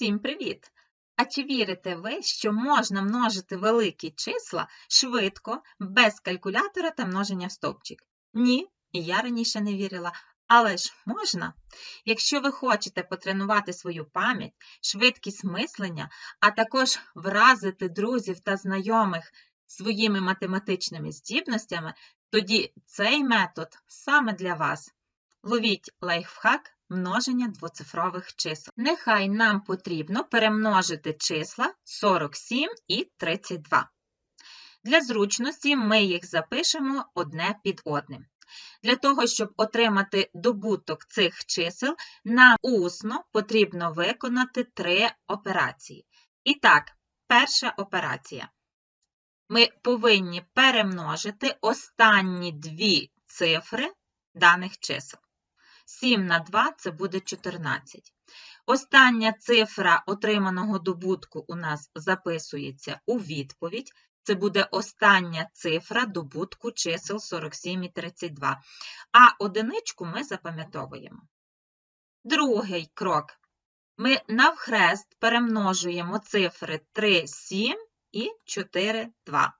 Всім привіт! А чи вірите ви, що можна множити великі числа швидко, без калькулятора та множення в стовпчик? Ні, я раніше не вірила. Але ж можна. Якщо ви хочете потренувати свою пам'ять, швидкість мислення, а також вразити друзів та знайомих своїми математичними здібностями, тоді цей метод саме для вас. Ловіть лайфхак множення двоцифрових чисел. Нехай нам потрібно перемножити числа 47 і 32. Для зручності ми їх запишемо одне під одним. Для того, щоб отримати добуток цих чисел, нам усно потрібно виконати три операції. І так, перша операція. Ми повинні перемножити останні дві цифри даних чисел. 7 на 2 це буде 14. Остання цифра отриманого добутку у нас записується у відповідь. Це буде остання цифра добутку чисел 47 і 32. А одиничку ми запам'ятовуємо. Другий крок. Ми навхрест перемножуємо цифри 3, 7 і 4, 2.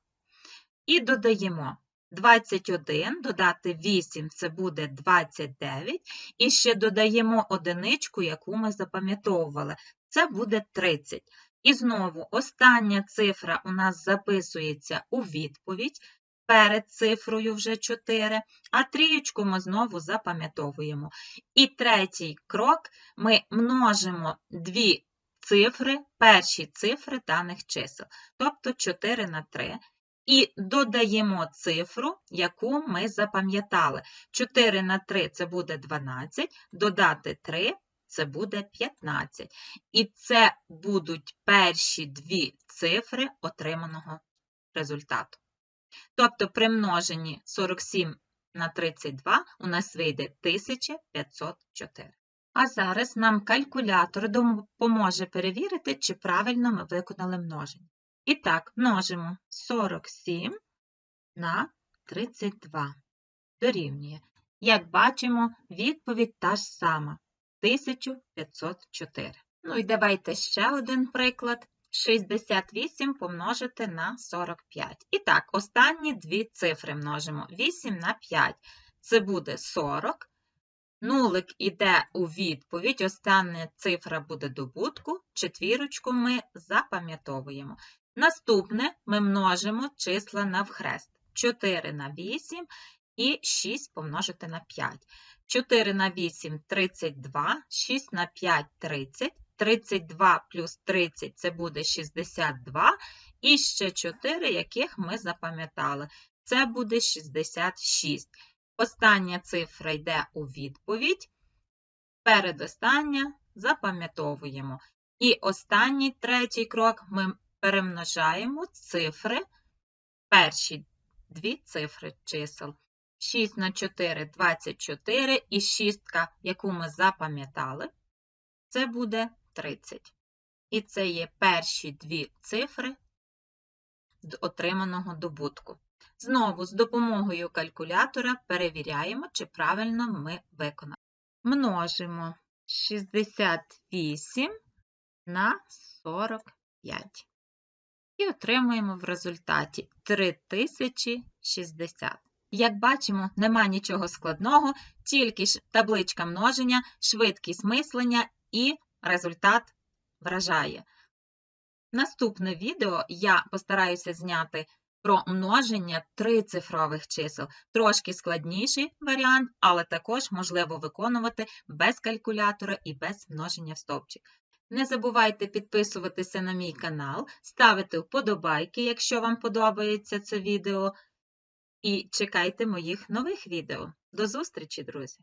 І додаємо 21, додати 8 це буде 29. І ще додаємо одиничку, яку ми запам'ятовували. Це буде 30. І знову остання цифра у нас записується у відповідь перед цифрою вже 4, а трієчку ми знову запам'ятовуємо. І третій крок ми множимо дві цифри, перші цифри даних чисел, тобто 4 на 3. І додаємо цифру, яку ми запам'ятали. 4 на 3 це буде 12, додати 3 це буде 15. І це будуть перші дві цифри отриманого результату. Тобто при множенні 47 на 32 у нас вийде 1504. А зараз нам калькулятор допоможе перевірити, чи правильно ми виконали множення. І так, множимо 47 на 32. Дорівнює. Як бачимо, відповідь та ж сама 1504. Ну і давайте ще один приклад. 68 помножити на 45. І так, останні дві цифри множимо. 8 на 5 це буде 40. Нулик іде у відповідь, остання цифра буде добутку, четвірочку ми запам'ятовуємо. Наступне ми множимо числа навхрест. 4 на 8 і 6 помножити на 5. 4 на 8 – 32, 6 на 5 – 30, 32 плюс 30 – це буде 62, і ще 4, яких ми запам'ятали. Це буде 66. Остання цифра йде у відповідь. Передостання запам'ятовуємо. І останній третій крок ми перемножаємо цифри, перші дві цифри чисел. 6 на 4 – 24, і шістка, яку ми запам'ятали, це буде 30. І це є перші дві цифри отриманого добутку. Знову з допомогою калькулятора перевіряємо, чи правильно ми виконали. Множимо 68 на 45 і отримуємо в результаті 3060. Як бачимо, нема нічого складного, тільки табличка множення, швидкість мислення і результат вражає. Наступне відео я постараюся зняти про множення трицифрових чисел. Трошки складніший варіант, але також можливо виконувати без калькулятора і без множення в стовпчик. Не забувайте підписуватися на мій канал, ставити вподобайки, якщо вам подобається це відео. І чекайте моїх нових відео. До зустрічі, друзі!